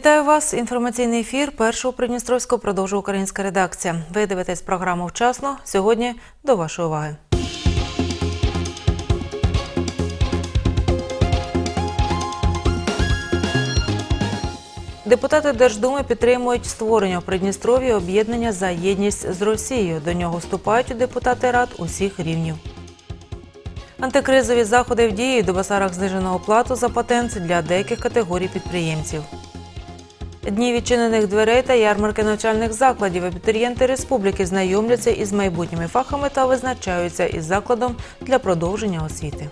Вітаю вас. Інформаційний ефір першого Придністровського продовжує українська редакція. Ви дивитесь програму вчасно. Сьогодні до вашої уваги. Депутати Держдуми підтримують створення в Придністров'ї об'єднання за єдність з Росією. До нього вступають депутати рад усіх рівнів. Антикризові заходи в дії до басарах знижено оплату за патент для деяких категорій підприємців. Дні відчинених дверей та ярмарки навчальних закладів абітурієнти республіки знайомляться із майбутніми фахами та визначаються із закладом для продовження освіти.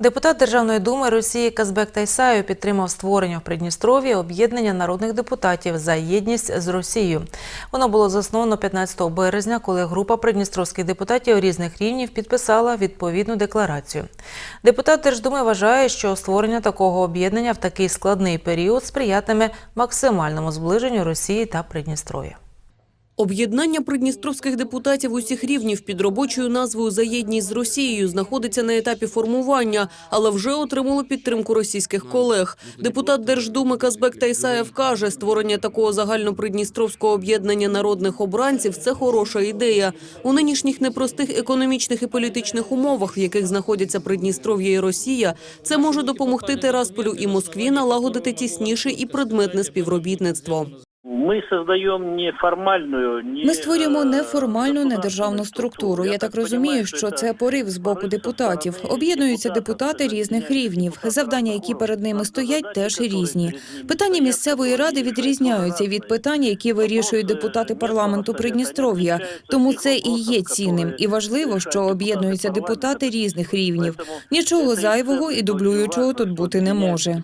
Депутат Державної думи Росії Казбек Тайсаю підтримав створення в Придністров'ї об'єднання народних депутатів за єдність з Росією. Воно було засновано 15 березня, коли група придністровських депутатів різних рівнів підписала відповідну декларацію. Депутат Держдуми вважає, що створення такого об'єднання в такий складний період сприятиме максимальному зближенню Росії та Придністров'я. Об'єднання придністровських депутатів усіх рівнів під робочою назвою «За єдність з Росією» знаходиться на етапі формування, але вже отримало підтримку російських колег. Депутат Держдуми Казбек Тайсаєв каже, створення такого загальнопридністровського об'єднання народних обранців – це хороша ідея. У нинішніх непростих економічних і політичних умовах, в яких знаходяться Придністров'я і Росія, це може допомогти Терасполю і Москві налагодити тісніше і предметне співробітництво. Ми создаємо неформальну, не... Ми створюємо неформальну недержавну структуру. Я так розумію, що це порив з боку депутатів. Об'єднуються депутати різних рівнів. Завдання, які перед ними стоять, теж різні. Питання місцевої ради відрізняються від питань, які вирішують депутати парламенту Придністров'я. Тому це і є цінним. І важливо, що об'єднуються депутати різних рівнів. Нічого зайвого і дублюючого тут бути не може.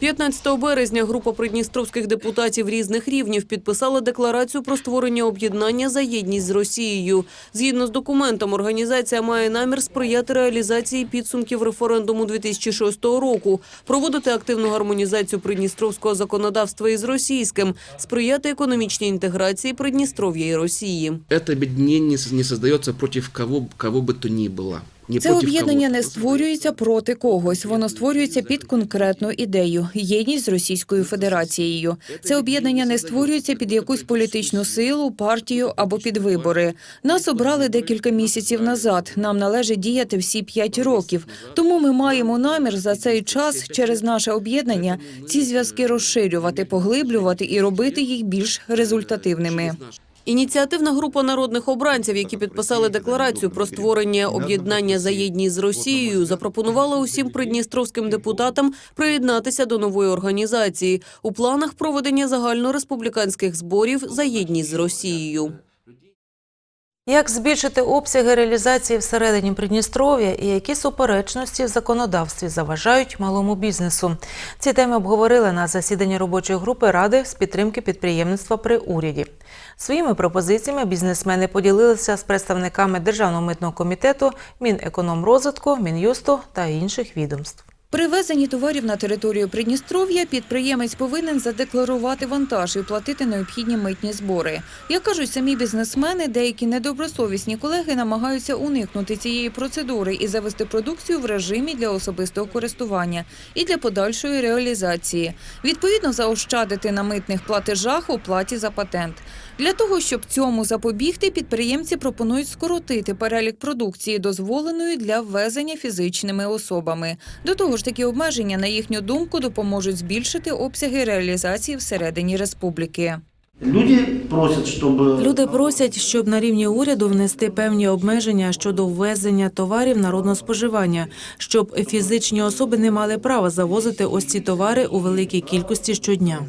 15 березня група придністровських депутатів різних рівнів підписала декларацію про створення об'єднання за єдність з Росією. Згідно з документом, організація має намір сприяти реалізації підсумків референдуму 2006 року, проводити активну гармонізацію придністровського законодавства із російським, сприяти економічній інтеграції Придністров'я і Росії. Это объединение не создается против кого, кого бы то ни было. Це об'єднання не створюється проти когось. Воно створюється під конкретну ідею єдність з Російською Федерацією. Це об'єднання не створюється під якусь політичну силу, партію або під вибори. Нас обрали декілька місяців назад. Нам належить діяти всі п'ять років. Тому ми маємо намір за цей час через наше об'єднання ці зв'язки розширювати, поглиблювати і робити їх більш результативними. Ініціативна група народних обранців, які підписали декларацію про створення об'єднання за єдність з Росією, запропонувала усім придністровським депутатам приєднатися до нової організації у планах проведення загальнореспубліканських зборів за єдність з Росією. Як збільшити обсяги реалізації всередині Придністров'я і які суперечності в законодавстві заважають малому бізнесу? Ці теми обговорили на засіданні робочої групи Ради з підтримки підприємництва при уряді. Своїми пропозиціями бізнесмени поділилися з представниками Державного митного комітету, Мінекономрозвитку, Мін'юсту та інших відомств. При ввезенні товарів на територію Придністров'я підприємець повинен задекларувати вантаж і платити необхідні митні збори. Як кажуть самі бізнесмени, деякі недобросовісні колеги намагаються уникнути цієї процедури і завести продукцію в режимі для особистого користування і для подальшої реалізації. Відповідно, заощадити на митних платежах у платі за патент. Для того, щоб цьому запобігти, підприємці пропонують скоротити перелік продукції, дозволеної для ввезення фізичними особами. До того ж, такі обмеження, на їхню думку, допоможуть збільшити обсяги реалізації всередині республіки. Люди просять, щоб Люди просять, щоб на рівні уряду внести певні обмеження щодо ввезення товарів народного споживання, щоб фізичні особи не мали права завозити ось ці товари у великій кількості щодня.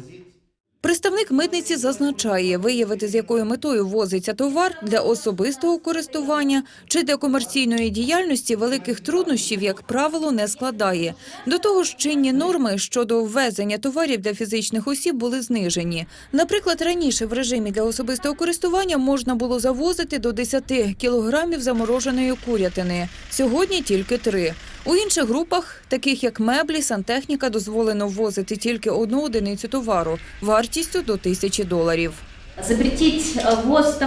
Представник митниці зазначає, виявити, з якою метою ввозиться товар для особистого користування чи для комерційної діяльності великих труднощів, як правило, не складає. До того ж, чинні норми щодо ввезення товарів для фізичних осіб були знижені. Наприклад, раніше в режимі для особистого користування можна було завозити до 10 кілограмів замороженої курятини. Сьогодні тільки три. У інших групах, таких як меблі, сантехніка, дозволено ввозити тільки одну одиницю товару вартістю до тисячі доларів. Ввоз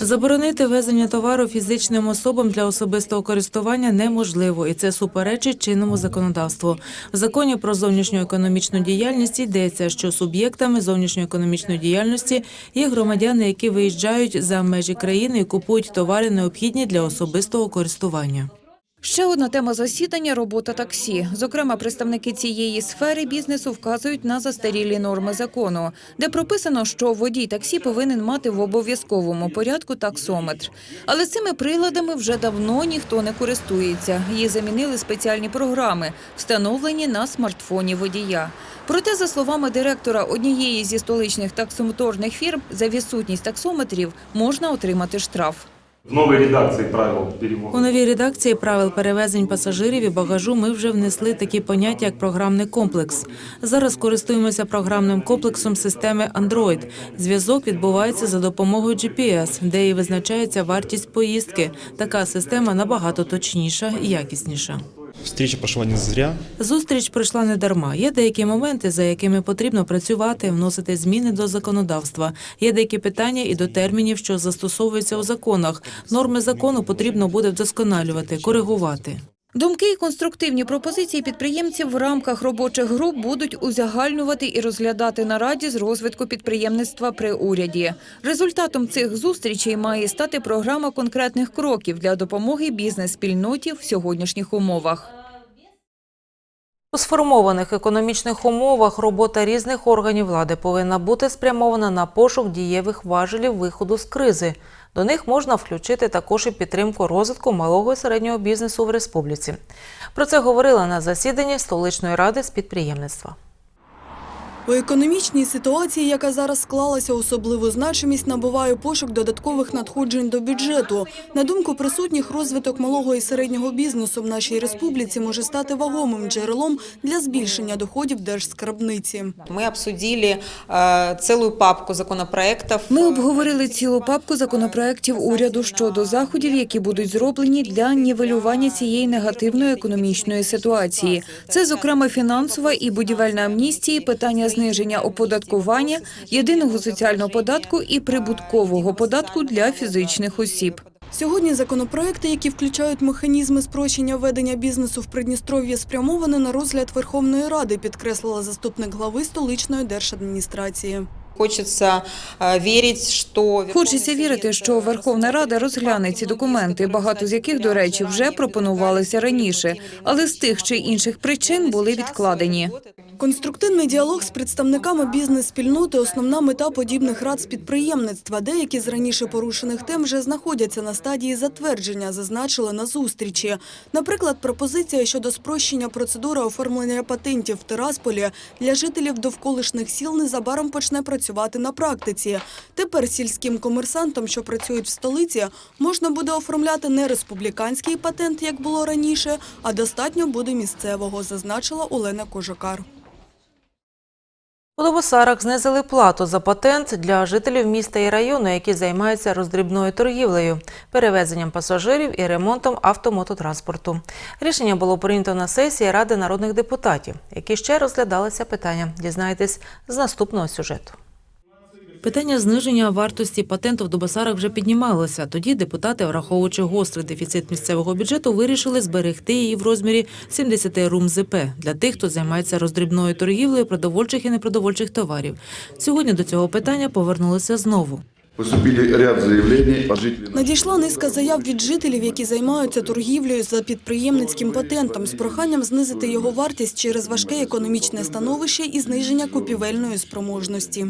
Заборонити ввезення товару фізичним особам для особистого користування неможливо, і це суперечить чинному законодавству. В законі про зовнішню економічну діяльність йдеться, що суб'єктами зовнішньої економічної діяльності є громадяни, які виїжджають за межі країни і купують товари, необхідні для особистого користування. Ще одна тема засідання – робота таксі. Зокрема, представники цієї сфери бізнесу вказують на застарілі норми закону, де прописано, що водій таксі повинен мати в обов'язковому порядку таксометр. Але цими приладами вже давно ніхто не користується. Її замінили спеціальні програми, встановлені на смартфоні водія. Проте, за словами директора однієї зі столичних таксомоторних фірм, за відсутність таксометрів можна отримати штраф. В новій редакції правил перевоза У новій редакції правил перевезень пасажирів і багажу ми вже внесли такі поняття, як програмний комплекс. Зараз користуємося програмним комплексом системи Android. Зв'язок відбувається за допомогою GPS, де і визначається вартість поїздки. Така система набагато точніша і якісніша. Встреча пройшла не зря. Зустріч пройшла не дарма. Є деякі моменти, за якими потрібно працювати, вносити зміни до законодавства. Є деякі питання і до термінів, що застосовуються у законах. Норми закону потрібно буде вдосконалювати, коригувати. Думки і конструктивні пропозиції підприємців в рамках робочих груп будуть узагальнювати і розглядати на раді з розвитку підприємництва при уряді. Результатом цих зустрічей має стати програма конкретних кроків для допомоги бізнес-спільноті в сьогоднішніх умовах. У сформованих економічних умовах робота різних органів влади повинна бути спрямована на пошук дієвих важелів виходу з кризи. До них можна включити також і підтримку розвитку малого і середнього бізнесу в республіці. Про це говорила на засіданні столичної ради з підприємництва. У економічній ситуації, яка зараз склалася, особливу значимість набуває пошук додаткових надходжень до бюджету. На думку присутніх, розвиток малого і середнього бізнесу в нашій республіці може стати вагомим джерелом для збільшення доходів держскарбниці. Мы обсудили э, целую папку законопроектов. Ми обговорили цілу папку законопроєктів уряду щодо заходів, які будуть зроблені для нівелювання цієї негативної економічної ситуації. Це, зокрема, фінансова і будівельна амністії, питання зниження оподаткування, єдиного соціального податку і прибуткового податку для фізичних осіб. Сьогодні законопроекти, які включають механізми спрощення ведення бізнесу в Придністров'ї, спрямовані на розгляд Верховної Ради, підкреслила заступник глави столичної держадміністрації. Хочется э, верить, что... Хочеться вірити, що Верховна Рада розгляне ці документи, багато з яких, до речі, вже пропонувалися раніше, але з тих чи інших причин були відкладені. Конструктивний діалог з представниками бізнес-спільноти – основна мета подібних рад з підприємництва. Деякі з раніше порушених тем вже знаходяться на стадії затвердження, зазначили на зустрічі. Наприклад, пропозиція щодо спрощення процедури оформлення патентів в Тирасполі для жителів довколишніх сіл незабаром почне працювати на практиці. Тепер сільським комерсантам, що працюють в столиці, можна буде оформляти не республіканський патент, як було раніше, а достатньо буде місцевого, зазначила Олена Кожакар. У Новосарах знизили плату за патент для жителів міста і району, які займаються роздрібною торгівлею, перевезенням пасажирів і ремонтом автомототранспорту. Рішення було прийнято на сесії Ради народних депутатів. Які ще розглядалися питання, дізнаєтесь з наступного сюжету. Питання зниження вартості патенту в Дубасарах вже піднімалося. Тоді депутати, враховуючи гострий дефіцит місцевого бюджету, вирішили зберегти її в розмірі 70 рум ЗП для тих, хто займається роздрібною торгівлею продовольчих і непродовольчих товарів. Сьогодні до цього питання повернулися знову. Надійшла низка заяв від жителів, які займаються торгівлею за підприємницьким патентом, з проханням знизити його вартість через важке економічне становище і зниження купівельної спроможності.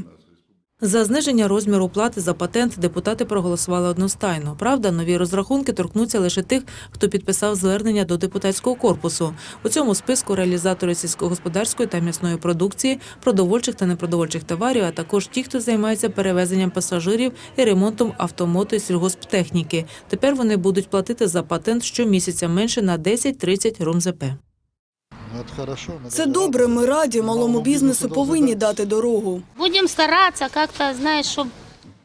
За зниження розміру плати за патент депутати проголосували одностайно. Правда, нові розрахунки торкнуться лише тих, хто підписав звернення до депутатського корпусу. У цьому списку реалізатори сільськогосподарської та м'ясної продукції, продовольчих та непродовольчих товарів, а також ті, хто займається перевезенням пасажирів і ремонтом автомото і сільгосптехніки. Тепер вони будуть платити за патент щомісяця менше на 10-30 румзп. Це добре, ми раді, малому бізнесу повинні дати дорогу. Будем стараться как-то, знаешь, чтобы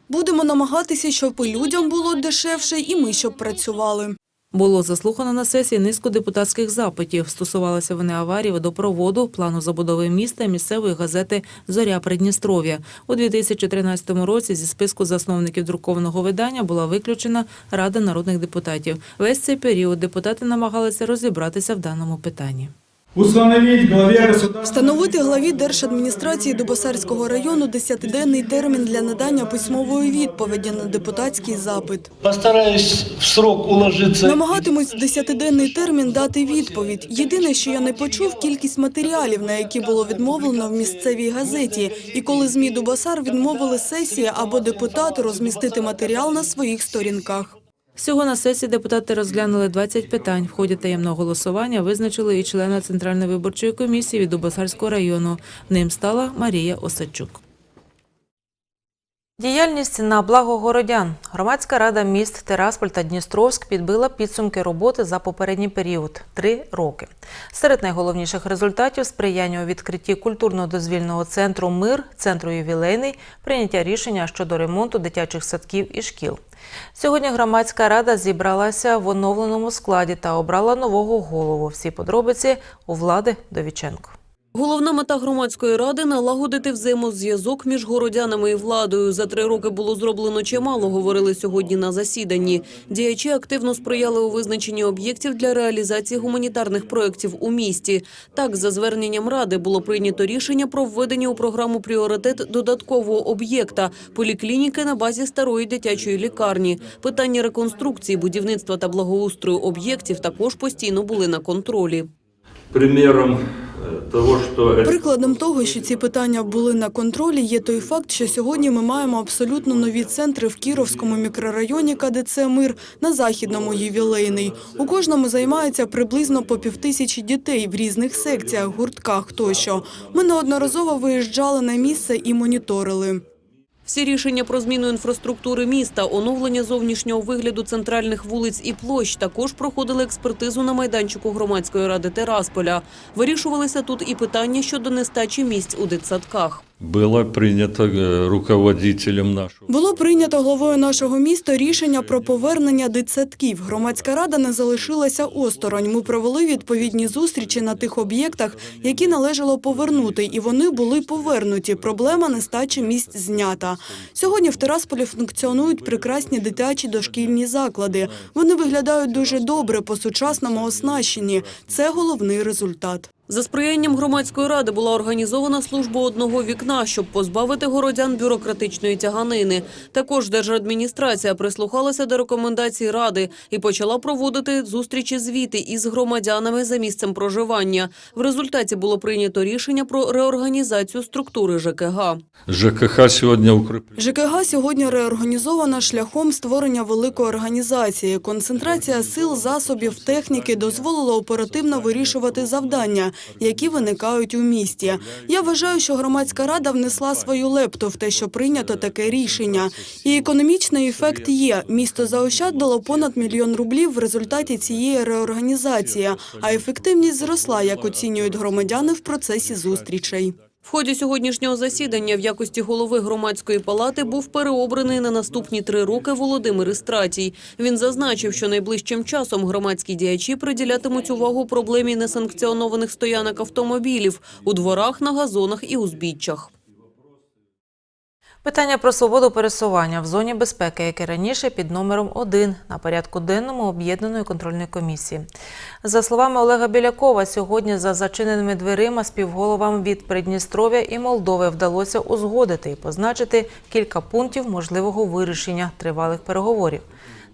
Будемо намагатися, щоб і людям було дешевше, і ми щоб працювали. Було заслухано на сесії низку депутатських запитів. Стосувалися вони аварії водопроводу, плану забудови міста місцевої газети Зоря Придністров'я. У 2013 році зі списку засновників друкованого видання була виключена Рада народних депутатів. Весь цей період депутати намагалися розібратися в даному питанні. Установить главе государства... Встановити главі Держадміністрації Дубосарського району десятиденний термін для надання письмової відповіді на депутатський запит. Постараюсь в срок уложиться. Намагатимусь в десятиденний термін дати відповідь. Єдине, що я не почув, кількість матеріалів, на які було відмовлено в місцевій газеті. І коли ЗМІ Дубосар відмовили сесії або депутату розмістити матеріал на своїх сторінках. Всього на сесії депутати розглянули 20 питань. В ході таємного голосування визначили і члена Центральної виборчої комісії від Дубосарського району. Ним стала Марія Осадчук. Діяльність на благо городян. Громадська рада міст Терасполь та Дністровськ підбила підсумки роботи за попередній період – три роки. Серед найголовніших результатів – сприяння у відкритті культурно-дозвільного центру «Мир», центру «Ювілейний», прийняття рішення щодо ремонту дитячих садків і шкіл. Сьогодні громадська рада зібралася в оновленому складі та обрала нового голову. Всі подробиці у влади Довіченко. Головна мета громадської ради налагодити взаємозв'язок між городянами і владою. За три роки було зроблено чимало, говорили сьогодні на засіданні. Діячі активно сприяли у визначенні об'єктів для реалізації гуманітарних проєктів у місті. Так, за зверненням ради було прийнято рішення про введення у програму пріоритет додаткового об'єкта поліклініки на базі старої дитячої лікарні. Питання реконструкції, будівництва та благоустрою об'єктів також постійно були на контролі. Примером э, того, що... Прикладом того, що ці питання були на контролі, є той факт, що сьогодні ми маємо абсолютно нові центри в Кіровському мікрорайоні КДЦ «Мир» на Західному ювілейний. У кожному займається приблизно по півтисячі дітей в різних секціях, гуртках тощо. Ми неодноразово виїжджали на місце і моніторили. Всі рішення про зміну інфраструктури міста, оновлення зовнішнього вигляду центральних вулиць і площ також проходили експертизу на майданчику громадської ради Терасполя. Вирішувалися тут і питання щодо нестачі місць у дитсадках. Було прийнято е, руководителем нашого. Було прийнято главою нашого міста рішення про повернення дитсадків. Громадська рада не залишилася осторонь. Ми провели відповідні зустрічі на тих об'єктах, які належало повернути, і вони були повернуті. Проблема нестачі місць знята. Сьогодні в Терасполі функціонують прекрасні дитячі дошкільні заклади. Вони виглядають дуже добре, по-сучасному оснащені. Це головний результат. За сприянням громадської ради була організована служба одного вікна, щоб позбавити городян бюрократичної тяганини. Також держадміністрація прислухалася до рекомендацій ради і почала проводити зустрічі звіти із громадянами за місцем проживання. В результаті було прийнято рішення про реорганізацію структури ЖКГ. ЖКХ сьогодні укріплює. ЖКГ сьогодні реорганізована шляхом створення великої організації. Концентрація сил, засобів, техніки дозволила оперативно вирішувати завдання, які виникають у місті. Я вважаю, що громадська рада внесла свою лепту в те, що прийнято таке рішення. І економічний ефект є. Місто заощадило понад мільйон рублів в результаті цієї реорганізації, а ефективність зросла, як оцінюють громадяни в процесі зустрічей. В ході сьогоднішнього засідання в якості голови громадської палати був переобраний на наступні три роки Володимир Істратій. Він зазначив, що найближчим часом громадські діячі приділятимуть увагу проблемі несанкціонованих стоянок автомобілів у дворах, на газонах і узбіччях. Питання про свободу пересування в зоні безпеки, яке раніше під номером 1 на порядку денному об'єднаної контрольної комісії. За словами Олега Білякова, сьогодні за зачиненими дверима співголовам від Придністров'я і Молдови вдалося узгодити і позначити кілька пунктів можливого вирішення тривалих переговорів.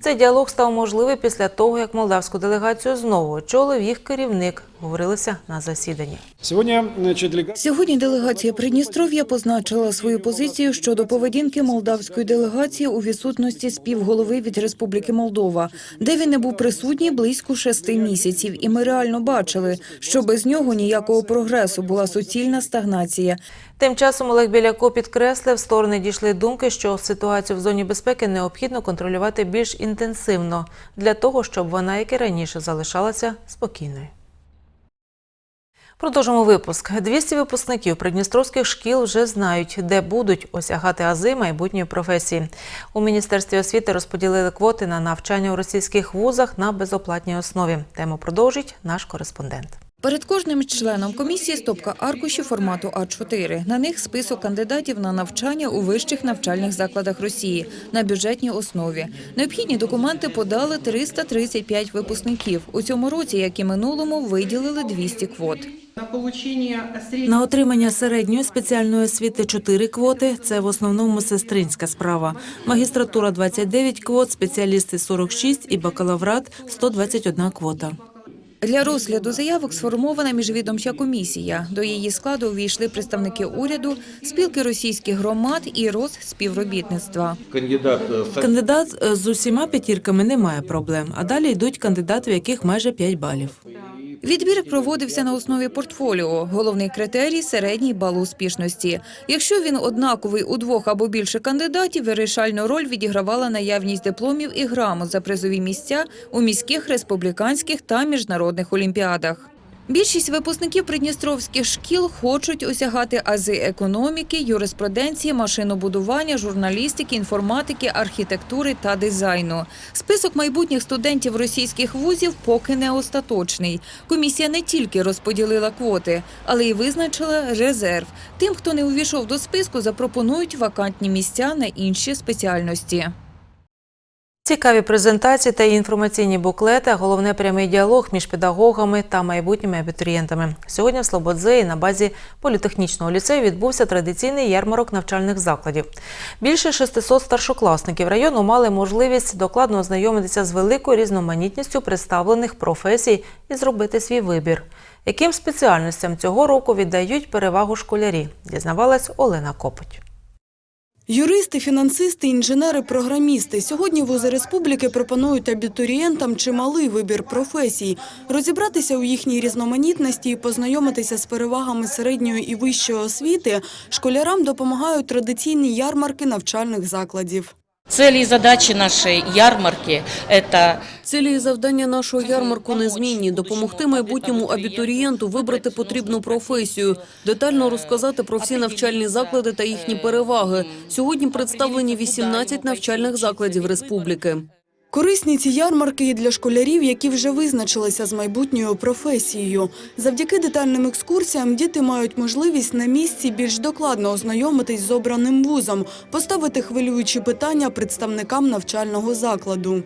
Цей діалог став можливий після того, як молдавську делегацію знову очолив їх керівник, говорилося на засіданні. Сегодня, значит, делегация... Сьогодні делегація Придністров'я позначила свою позицію щодо поведінки молдавської делегації у відсутності співголови від Республіки Молдова, де він не був присутній близько шести місяців. І ми реально бачили, що без нього ніякого прогресу була суцільна стагнація. Тим часом Олег Біляко підкреслив, сторони дійшли думки, що ситуацію в зоні безпеки необхідно контролювати більш інтенсивно для того, щоб вона, як і раніше, залишалася спокійною. Продовжимо випуск. 200 випускників придністровських шкіл вже знають, де будуть осягати ази майбутньої професії. У Міністерстві освіти розподілили квоти на навчання у російських вузах на безоплатній основі. Тему продовжить наш кореспондент. Перед кожним членом комісії стопка аркушів формату А4. На них список кандидатів на навчання у вищих навчальних закладах Росії на бюджетній основі. Необхідні документи подали 335 випускників. У цьому році, як і минулому, виділили 200 квот. На отримання середньої спеціальної освіти 4 квоти – це в основному сестринська справа. Магістратура – 29 квот, спеціалісти – 46 і бакалаврат – 121 квота. Для розгляду заявок сформована міжвідомча комісія. До її складу увійшли представники уряду, спілки російських громад і Росспівробітництва. Кандидат Кандидат е, з усіма п'ятірками не має проблем, а далі йдуть кандидати, у яких майже 5 балів. Відбір проводився на основі портфоліо. Головний критерій – середній бал успішності. Якщо він однаковий у двох або більше кандидатів, вирішальну роль відігравала наявність дипломів і грамот за призові місця у міських, республіканських та міжнародних олімпіадах. Більшість випускників придністровських шкіл хочуть осягати ази економіки, юриспруденції, машинобудування, журналістики, інформатики, архітектури та дизайну. Список майбутніх студентів російських вузів поки не остаточний. Комісія не тільки розподілила квоти, але й визначила резерв. Тим, хто не увійшов до списку, запропонують вакантні місця на інші спеціальності. Цікаві презентації та інформаційні буклети, а головне прямий діалог між педагогами та майбутніми абітурієнтами. Сьогодні в Слободзеї на базі політехнічного ліцею відбувся традиційний ярмарок навчальних закладів. Більше 600 старшокласників району мали можливість докладно ознайомитися з великою різноманітністю представлених професій і зробити свій вибір. Яким спеціальностям цього року віддають перевагу школярі, дізнавалась Олена Копоть. Юристи, фінансисти, інженери, програмісти. Сьогодні вузи республіки пропонують абітурієнтам чималий вибір професій. Розібратися у їхній різноманітності і познайомитися з перевагами середньої і вищої освіти школярам допомагають традиційні ярмарки навчальних закладів. Цели и задачі нашої ярмарки – це Цілі і завдання нашого ярмарку незмінні – допомогти майбутньому абітурієнту вибрати потрібну професію, детально розказати про всі навчальні заклади та їхні переваги. Сьогодні представлені 18 навчальних закладів республіки. Корисні ці ярмарки і для школярів, які вже визначилися з майбутньою професією. Завдяки детальним екскурсіям діти мають можливість на місці більш докладно ознайомитись з обраним вузом, поставити хвилюючі питання представникам навчального закладу.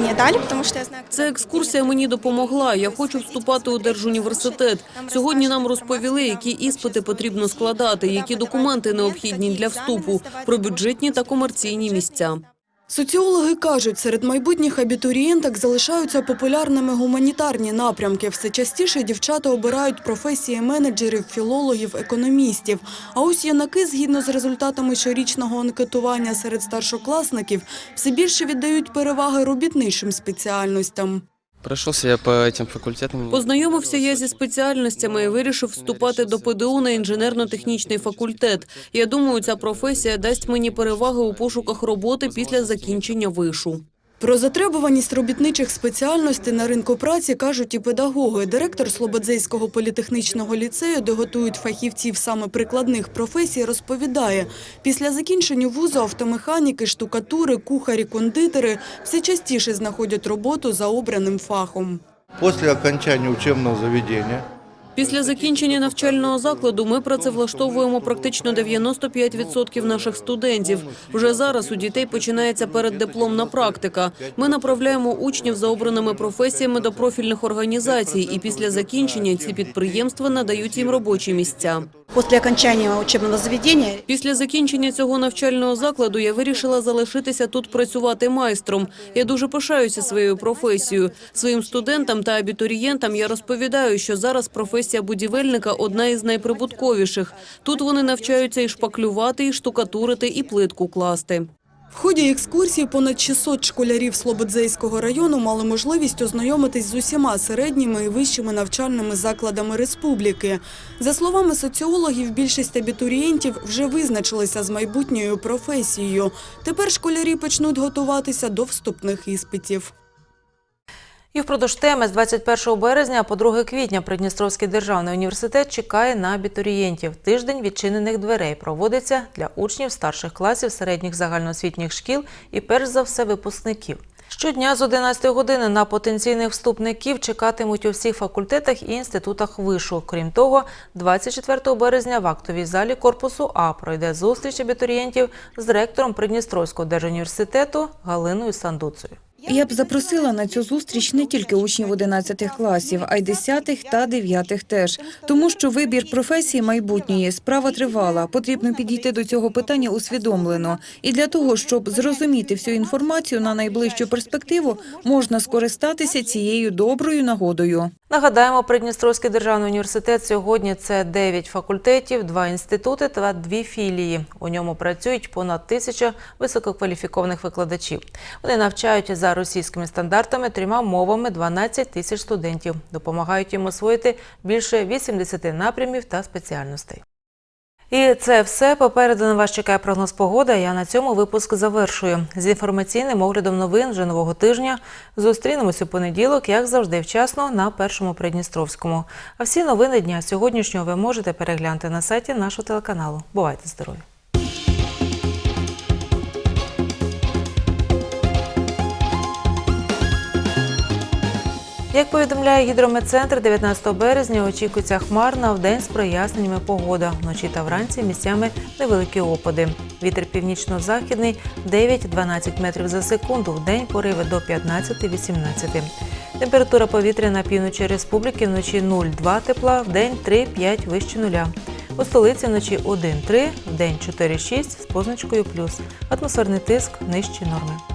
Мне дали, потому что я знаю... Ця екскурсія мені допомогла. Я хочу вступати у держуніверситет. Сьогодні нам розповіли, які іспити потрібно складати, які документи необхідні для вступу, про бюджетні та комерційні місця. Соціологи кажуть, серед майбутніх абітурієнток залишаються популярними гуманітарні напрямки. Все частіше дівчата обирають професії менеджерів, філологів, економістів. А ось юнаки, згідно з результатами щорічного анкетування серед старшокласників, все більше віддають переваги робітничим спеціальностям. Пройшовся я по цим факультетам. Познайомився я зі спеціальностями і вирішив вступати до ПДУ на інженерно-технічний факультет. Я думаю, ця професія дасть мені переваги у пошуках роботи після закінчення вишу. Про затребуваність робітничих спеціальностей на ринку праці кажуть і педагоги. Директор Слободзейського політехнічного ліцею, де готують фахівців саме прикладних професій, розповідає, після закінчення вузу автомеханіки, штукатури, кухарі, кондитери все частіше знаходять роботу за обраним фахом. Після окончання учебного заведення Після закінчення навчального закладу ми працевлаштовуємо практично 95% наших студентів. Вже зараз у дітей починається переддипломна практика. Ми направляємо учнів за обраними професіями до профільних організацій, і після закінчення ці підприємства надають їм робочі місця. После окончання учебного заведення. Після закінчення цього навчального закладу я вирішила залишитися тут працювати майстром. Я дуже пишаюся своєю професією. Своїм студентам та абітурієнтам я розповідаю, що зараз професія будівельника одна із найприбутковіших. Тут вони навчаються і шпаклювати, і штукатурити, і плитку класти. В ході екскурсії понад 600 школярів Слободзейського району мали можливість ознайомитись з усіма середніми і вищими навчальними закладами республіки. За словами соціологів, більшість абітурієнтів вже визначилися з майбутньою професією. Тепер школярі почнуть готуватися до вступних іспитів. І впродовж теми з 21 березня по 2 квітня Придністровський державний університет чекає на абітурієнтів. Тиждень відчинених дверей проводиться для учнів старших класів середніх загальноосвітніх шкіл і, перш за все, випускників. Щодня з 11 години на потенційних вступників чекатимуть у всіх факультетах і інститутах вишу. Крім того, 24 березня в актовій залі корпусу А пройде зустріч абітурієнтів з ректором Придністровського держуніверситету Галиною Сандуцею. Я б запросила на цю зустріч не тільки учнів 11 класів, а й 10 та 9 теж. Тому що вибір професії майбутньої справа тривала. Потрібно підійти до цього питання усвідомлено. І для того, щоб зрозуміти всю інформацію на найближчу перспективу, можна скористатися цією доброю нагодою. Нагадаємо, Придністровський державний університет сьогодні це 9 факультетів, 2 інститути та 2 філії. У ньому працюють понад тисяча висококваліфікованих викладачів. Вони навчають за російськими стандартами трьома мовами 12 тисяч студентів. Допомагають їм освоїти більше 80 напрямів та спеціальностей. І це все. Попереду на вас чекає прогноз погоди. Я на цьому випуск завершую. З інформаційним оглядом новин вже нового тижня. Зустрінемось у понеділок, як завжди, вчасно на першому Придністровському. А всі новини дня сьогоднішнього ви можете переглянути на сайті нашого телеканалу. Бувайте здорові! Як повідомляє гідрометцентр, 19 березня очікується хмарна, вдень з проясненнями погода. Вночі та вранці місцями невеликі опади. Вітер північно-західний 9-12 метрів за секунду, вдень пориви до 15-18. Температура повітря на півночі республіки вночі 0,2 тепла, вдень 3-5 вище нуля. У столиці вночі 1-3, вдень 4-6 з позначкою плюс. Атмосферний тиск нижче норми.